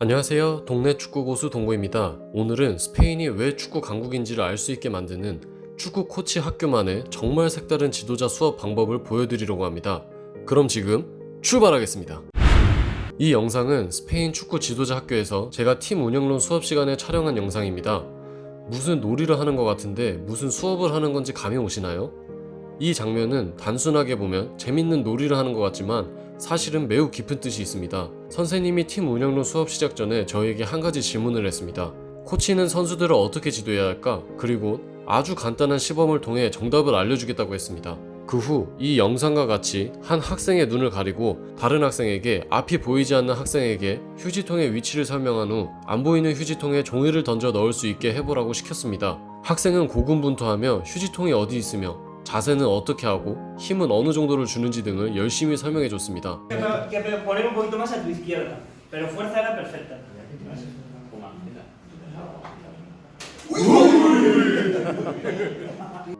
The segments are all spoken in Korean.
안녕하세요. 동네 축구 고수 동고입니다. 오늘은 스페인이 왜 축구 강국인지를 알 수 있게 만드는 축구 코치 학교만의 정말 색다른 지도자 수업 방법을 보여드리려고 합니다. 그럼 지금 출발하겠습니다. 이 영상은 스페인 축구 지도자 학교에서 제가 팀 운영론 수업 시간에 촬영한 영상입니다. 무슨 놀이를 하는 것 같은데 무슨 수업을 하는 건지 감이 오시나요? 이 장면은 단순하게 보면 재밌는 놀이를 하는 것 같지만 사실은 매우 깊은 뜻이 있습니다. 선생님이 팀 운영론 수업 시작 전에 저에게 한 가지 질문을 했습니다. 코치는 선수들을 어떻게 지도해야 할까? 그리고 아주 간단한 시범을 통해 정답을 알려주겠다고 했습니다. 그 후 이 영상과 같이 한 학생의 눈을 가리고 다른 학생에게 앞이 보이지 않는 학생에게 휴지통의 위치를 설명한 후 안 보이는 휴지통에 종이를 던져 넣을 수 있게 해보라고 시켰습니다. 학생은 고군분투하며 휴지통이 어디 있으며 자세는 어떻게 하고 힘은 어느 정도를 주는지 등을 열심히 설명해 줬습니다.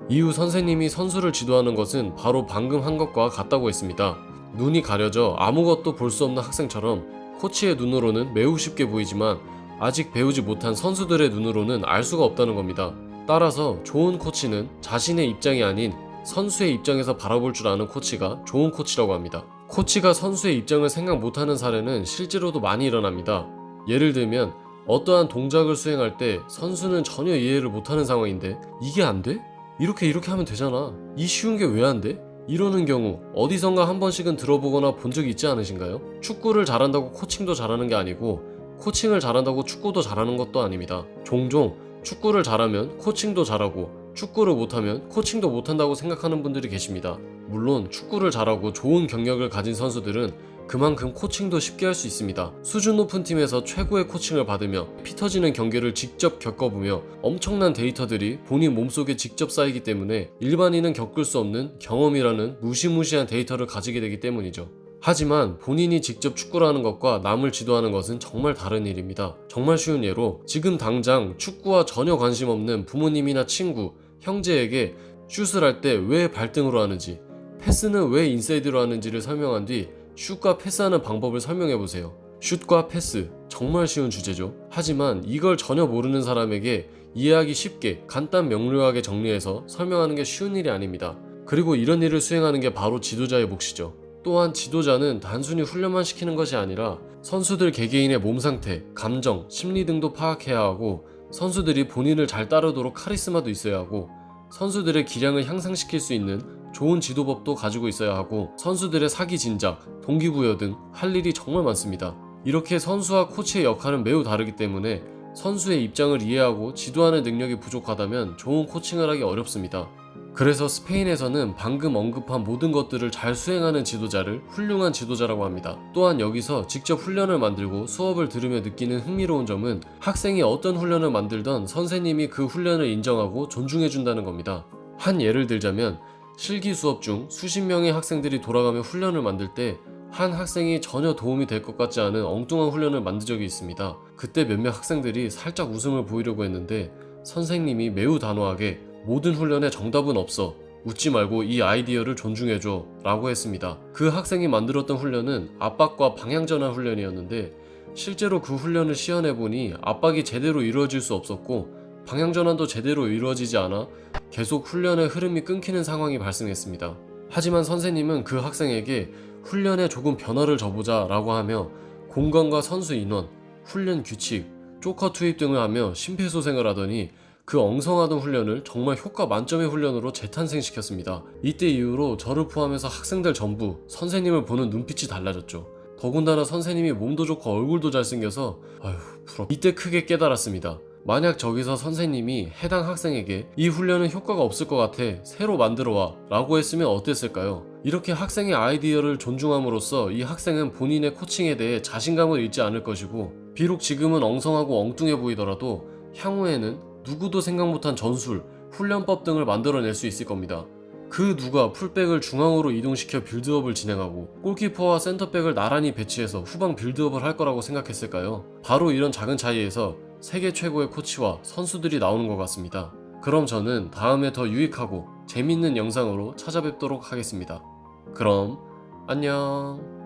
이후 선생님이 선수를 지도하는 것은 바로 방금 한 것과 같다고 했습니다. 눈이 가려져 아무것도 볼 수 없는 학생처럼 코치의 눈으로는 매우 쉽게 보이지만 아직 배우지 못한 선수들의 눈으로는 알 수가 없다는 겁니다. 따라서 좋은 코치는 자신의 입장이 아닌 선수의 입장에서 바라볼 줄 아는 코치가 좋은 코치라고 합니다. 코치가 선수의 입장을 생각 못하는 사례는 실제로도 많이 일어납니다. 예를 들면 어떠한 동작을 수행할 때 선수는 전혀 이해를 못하는 상황인데 이게 안 돼? 이렇게 이렇게 하면 되잖아. 이 쉬운 게 왜 안 돼? 이러는 경우 어디선가 한 번씩은 들어보거나 본 적이 있지 않으신가요? 축구를 잘한다고 코칭도 잘하는 게 아니고 코칭을 잘한다고 축구도 잘하는 것도 아닙니다. 종종 축구를 잘하면 코칭도 잘하고 축구를 못하면 코칭도 못한다고 생각하는 분들이 계십니다. 물론 축구를 잘하고 좋은 경력을 가진 선수들은 그만큼 코칭도 쉽게 할 수 있습니다. 수준 높은 팀에서 최고의 코칭을 받으며 피 터지는 경기를 직접 겪어보며 엄청난 데이터들이 본인 몸속에 직접 쌓이기 때문에 일반인은 겪을 수 없는 경험이라는 무시무시한 데이터를 가지게 되기 때문이죠. 하지만 본인이 직접 축구를 하는 것과 남을 지도하는 것은 정말 다른 일입니다. 정말 쉬운 예로 지금 당장 축구와 전혀 관심 없는 부모님이나 친구, 형제에게 슛을 할 때 왜 발등으로 하는지, 패스는 왜 인사이드로 하는지를 설명한 뒤 슛과 패스하는 방법을 설명해 보세요. 슛과 패스 정말 쉬운 주제죠. 하지만 이걸 전혀 모르는 사람에게 이해하기 쉽게 간단 명료하게 정리해서 설명하는 게 쉬운 일이 아닙니다. 그리고 이런 일을 수행하는 게 바로 지도자의 몫이죠. 또한 지도자는 단순히 훈련만 시키는 것이 아니라 선수들 개개인의 몸 상태, 감정, 심리 등도 파악해야 하고 선수들이 본인을 잘 따르도록 카리스마도 있어야 하고 선수들의 기량을 향상시킬 수 있는 좋은 지도법도 가지고 있어야 하고 선수들의 사기 진작, 동기부여 등 할 일이 정말 많습니다. 이렇게 선수와 코치의 역할은 매우 다르기 때문에 선수의 입장을 이해하고 지도하는 능력이 부족하다면 좋은 코칭을 하기 어렵습니다. 그래서 스페인에서는 방금 언급한 모든 것들을 잘 수행하는 지도자를 훌륭한 지도자라고 합니다. 또한 여기서 직접 훈련을 만들고 수업을 들으며 느끼는 흥미로운 점은 학생이 어떤 훈련을 만들던 선생님이 그 훈련을 인정하고 존중해준다는 겁니다. 한 예를 들자면 실기 수업 중 수십 명의 학생들이 돌아가며 훈련을 만들 때 한 학생이 전혀 도움이 될 것 같지 않은 엉뚱한 훈련을 만든 적이 있습니다. 그때 몇몇 학생들이 살짝 웃음을 보이려고 했는데 선생님이 매우 단호하게 모든 훈련에 정답은 없어. 웃지 말고 이 아이디어를 존중해줘. 라고 했습니다. 그 학생이 만들었던 훈련은 압박과 방향전환 훈련이었는데 실제로 그 훈련을 시연해보니 압박이 제대로 이루어질 수 없었고 방향전환도 제대로 이루어지지 않아 계속 훈련의 흐름이 끊기는 상황이 발생했습니다. 하지만 선생님은 그 학생에게 훈련에 조금 변화를 줘보자 라고 하며 공간과 선수 인원, 훈련 규칙, 조커 투입 등을 하며 심폐소생을 하더니 그 엉성하던 훈련을 정말 효과 만점의 훈련으로 재탄생시켰습니다. 이때 이후로 저를 포함해서 학생들 전부 선생님을 보는 눈빛이 달라졌죠. 더군다나 선생님이 몸도 좋고 얼굴도 잘생겨서 아휴 부럽. 이때 크게 깨달았습니다. 만약 저기서 선생님이 해당 학생에게 이 훈련은 효과가 없을 것 같아 새로 만들어 와 라고 했으면 어땠을까요? 이렇게 학생의 아이디어를 존중함으로써 이 학생은 본인의 코칭에 대해 자신감을 잃지 않을 것이고 비록 지금은 엉성하고 엉뚱해 보이더라도 향후에는 누구도 생각 못한 전술, 훈련법 등을 만들어낼 수 있을 겁니다. 그 누가 풀백을 중앙으로 이동시켜 빌드업을 진행하고 골키퍼와 센터백을 나란히 배치해서 후방 빌드업을 할 거라고 생각했을까요? 바로 이런 작은 차이에서 세계 최고의 코치와 선수들이 나오는 것 같습니다. 그럼 저는 다음에 더 유익하고 재밌는 영상으로 찾아뵙도록 하겠습니다. 그럼 안녕.